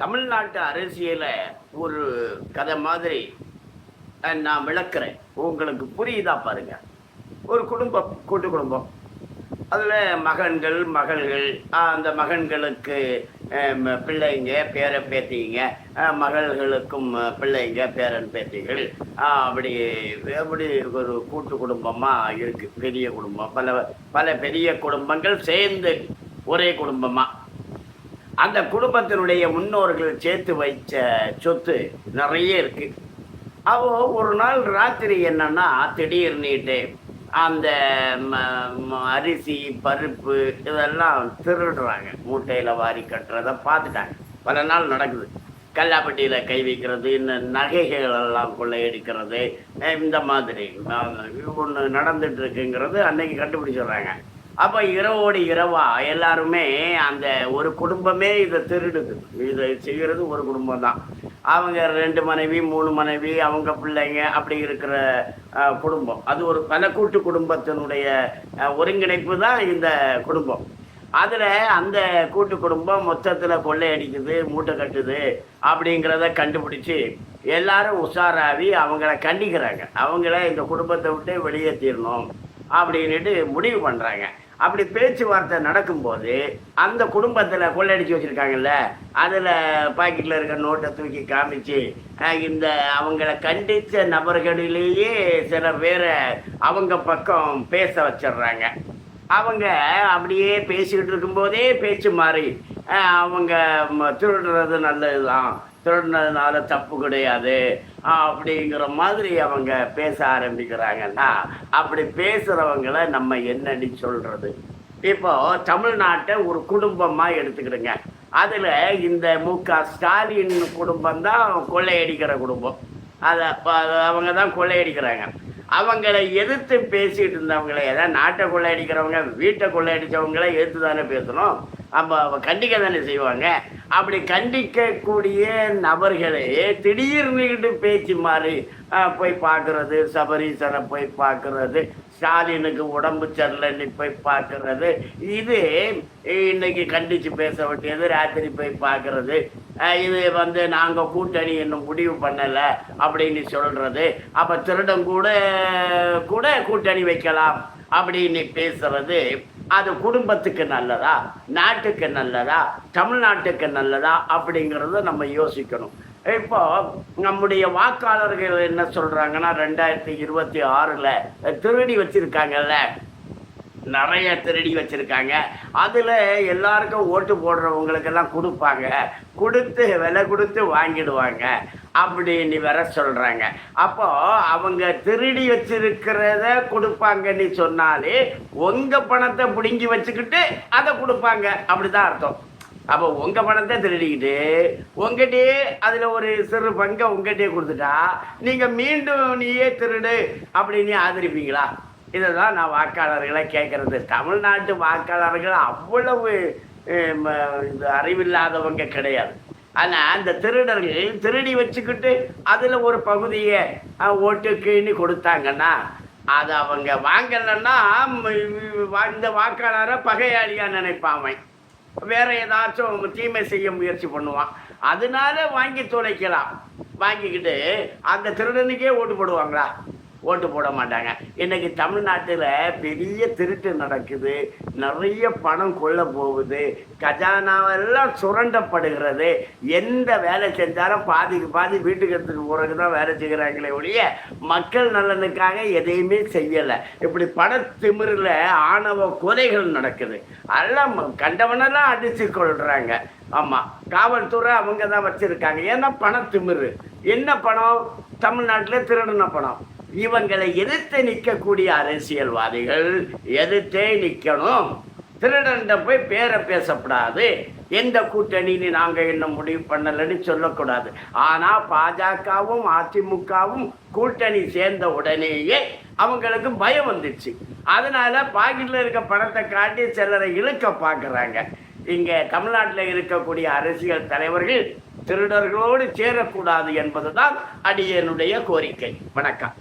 தமிழ்நாட்டு அரசியலை ஒரு கதை மாதிரி நான் விளக்குறேன். உங்களுக்கு புரியுதா பாருங்க. ஒரு குடும்பம் கூட்டு குடும்பம். அதில் மகன்கள் மகள்கள் அந்த மகன்களுக்கு பிள்ளைங்க பேர பேத்திங்க மகள்களுக்கும் பிள்ளைங்க பேரன் பேத்திகள் அப்படி அப்படி ஒரு கூட்டு குடும்பமாக இருக்குது பெரிய குடும்பம். பல பல பெரிய குடும்பங்கள் சேர்ந்து ஒரே குடும்பமாக அந்த குடும்பத்தினுடைய முன்னோர்கள் சேர்த்து வைச்ச சொத்து நிறைய இருக்கு. அவ ஒரு நாள் ராத்திரி என்னன்னா திடீர்னுட்டு அந்த ம- ம- அரிசி பருப்பு இதெல்லாம் திருடுறாங்க. மூட்டையில் வாரி கட்டுறதை பார்த்துட்டாங்க. பல நாள் நடக்குது. கல்லாப்பட்டியில் கை வைக்கிறது இந்த நகைகள் எல்லாம் கொள்ளையடிக்கிறது இந்த மாதிரி ஒன்று நடந்துட்டு இருக்குங்கிறது அன்னைக்கு கண்டுபிடிச்சிடுறாங்க. அப்போ இரவோடு இரவா எல்லாருமே அந்த ஒரு குடும்பமே இதை திருடுது. இதை செய்கிறது ஒரு குடும்பம் தான் அவங்க ரெண்டு மனைவி மூணு மனைவி அவங்க பிள்ளைங்க அப்படி இருக்கிற குடும்பம். அது ஒரு பல கூட்டு குடும்பத்தினுடைய ஒருங்கிணைப்பு தான் இந்த குடும்பம். அதில் அந்த கூட்டு குடும்பம் மொத்தத்தில் கொள்ளையடிக்குது மூட்டை கட்டுது அப்படிங்கிறத கண்டுபிடிச்சி எல்லாரும் உஷாராகி அவங்கள கண்டிக்கிறாங்க. அவங்கள இந்த குடும்பத்தை விட்டு வெளியேற்றிடணும் அப்படின்னுட்டு முடிவு பண்ணுறாங்க அப்படி பேச்சுவார்த்தை நடக்கும்போது அந்த குடும்பத்தில் கொள்ளடிச்சு வச்சுருக்காங்கல்ல அதில் பாக்கெட்டில் இருக்க நோட்டை தூக்கி காமிச்சு இந்த அவங்கள கண்டித்த நபர்களிலேயே சில பேரை அவங்க பக்கம் பேச வச்சிடுறாங்க. அவங்க அப்படியே பேசிக்கிட்டு இருக்கும்போதே பேச்சு மாறி அவங்க திருடுறது நல்லது நல்லதுதான். திருடுனதுனால தப்பு கிடையாது. அப்படிங்கிற மாதிரி அவங்க பேச ஆரம்பிக்கிறாங்கன்னா அப்படி பேசுகிறவங்கள நம்ம என்னன்னு சொல்கிறது இப்போது தமிழ்நாட்டை ஒரு குடும்பமாக எடுத்துக்கிடுங்க. அதில் இந்த மு க ஸ்டாலின் குடும்பம் தான் கொள்ளையடிக்கிற குடும்பம். அதை அவங்க தான் கொள்ளையடிக்கிறாங்க. அவங்கள எதிர்த்து பேசிட்டு இருந்தவங்கள ஏதாவது நாட்டை கொள்ளையடிக்கிறவங்க வீட்டை கொள்ளையடிச்சவங்கள எதிர்த்து தானே பேசணும்? அப்போ அவ கண்டிக்க தானே செய்வாங்க? அப்படி கண்டிக்கக்கூடிய நபர்களே திடீர்னுக்கிட்டு பேச்சு மாறி போய் பார்க்கறது சபரீசரை போய் பார்க்கறது ஸ்டாலினுக்கு உடம்பு சரியில்லைன்னு போய் பார்க்கறது இது இன்னைக்கு கண்டித்து பேச வேண்டியது ராத்திரி போய் பார்க்கறது இது வந்து நாங்கள் கூட்டணி இன்னும் முடிவு பண்ணலை அப்படின்னு சொல்கிறது அப்போ திருடம் கூட கூட கூட்டணி வைக்கலாம் அப்படின்னு பேசுறது. அது குடும்பத்துக்கு நல்லதா? நாட்டுக்கு நல்லதா? தமிழ்நாட்டுக்கு நல்லதா? அப்படிங்கிறத நம்ம யோசிக்கணும். இப்போ நம்முடைய வாக்காளர்கள் என்ன சொல்கிறாங்கன்னா ரெண்டாயிரத்தி இருபத்தி ஆறில் திருடி வச்சுருக்காங்கல்ல? நிறைய திருடி வச்சுருக்காங்க. அதில் எல்லாருக்கும் ஓட்டு போடுறவங்களுக்கெல்லாம் கொடுப்பாங்க. கொடுத்து விலை கொடுத்து வாங்கிடுவாங்க அப்படின்னு வேற சொல்கிறாங்க அப்போது அவங்க திருடி வச்சிருக்கிறத கொடுப்பாங்கன்னு சொன்னாலே உங்கள் பணத்தை பிடுங்கி வச்சுக்கிட்டு அதை கொடுப்பாங்க. அப்படி தான் அர்த்தம். அப்போ உங்கள் பணத்தை திருடிக்கிட்டு உங்ககிட்டயே அதில் ஒரு சிறு பங்கை உங்ககிட்டயே கொடுத்துட்டா நீங்கள் மீண்டும் நீயே திருடு அப்படின்னு ஆதரிப்பீங்களா? இதை தான் நான் வாக்காளர்களை கேட்குறது. தமிழ்நாட்டு வாக்காளர்கள் அவ்வளவு இந்த ம, அறிவில்லாதவங்க கிடையாது. ஆனால் அந்த திருடர்கள் திருடி வச்சுக்கிட்டு அதில் ஒரு பகுதியை ஓட்டுக்குன்னு கொடுத்தாங்கன்னா அதை அவங்க வாங்கலைன்னா இந்த வாக்காளரை பகையாளியாக நினைப்பான் அவன். வேற ஏதாச்சும் தீமை செய்ய முயற்சி பண்ணுவான். அதனால வாங்கி தொலைக்கலாம். வாங்கிக்கிட்டு அந்த திருடனுக்கே ஓட்டு போடுவாங்களா? ஓட்டு போட மாட்டாங்க. இன்னைக்கு தமிழ்நாட்டில் பெரிய திருட்டு நடக்குது. நிறைய பணம் கொள்ள போகுது. கஜானாவெல்லாம் சுரண்டப்படுகிறது. எந்த வேலை செஞ்சாலும் பாதிக்கு பாதி வீட்டுக்கு எடுத்துட்டு போறதுக்கு தான் வேலை செய்கிறாங்களே ஒழிய மக்கள் நலனுக்காக எதையுமே செய்யலை. இப்படி பணத்திமிரில் ஆணவ கொலைகள் நடக்குது. எல்லாம் கண்டவனெல்லாம் அடித்து கொள்கிறாங்க ஆமாம் காவல்துறை அவங்க தான் வச்சுருக்காங்க. ஏன்னா பணத்திமிரு என்ன பணம்? தமிழ்நாட்டில் திருடின பணம். இவங்களை எதிர்த்து நிற்கக்கூடிய அரசியல்வாதிகள் எதிர்த்தே நிற்கணும். திருடன்ட்ட போய் பேரை பேசக்கூடாது எந்த கூட்டணின்னு நாங்கள் இன்னும் முடிவு பண்ணலைன்னு சொல்லக்கூடாது. ஆனால் பாஜகவும் அதிமுகவும் கூட்டணி சேர்ந்த உடனேயே அவங்களுக்கு பயம் வந்துடுச்சு அதனால பாக்கெட்டில் இருக்க பணத்தை காட்டி சிலரை இழுக்க பார்க்குறாங்க. இங்கே தமிழ்நாட்டில் இருக்கக்கூடிய அரசியல் தலைவர்கள் திருடர்களோடு சேரக்கூடாது என்பதுதான் அடியனுடைய கோரிக்கை. வணக்கம்.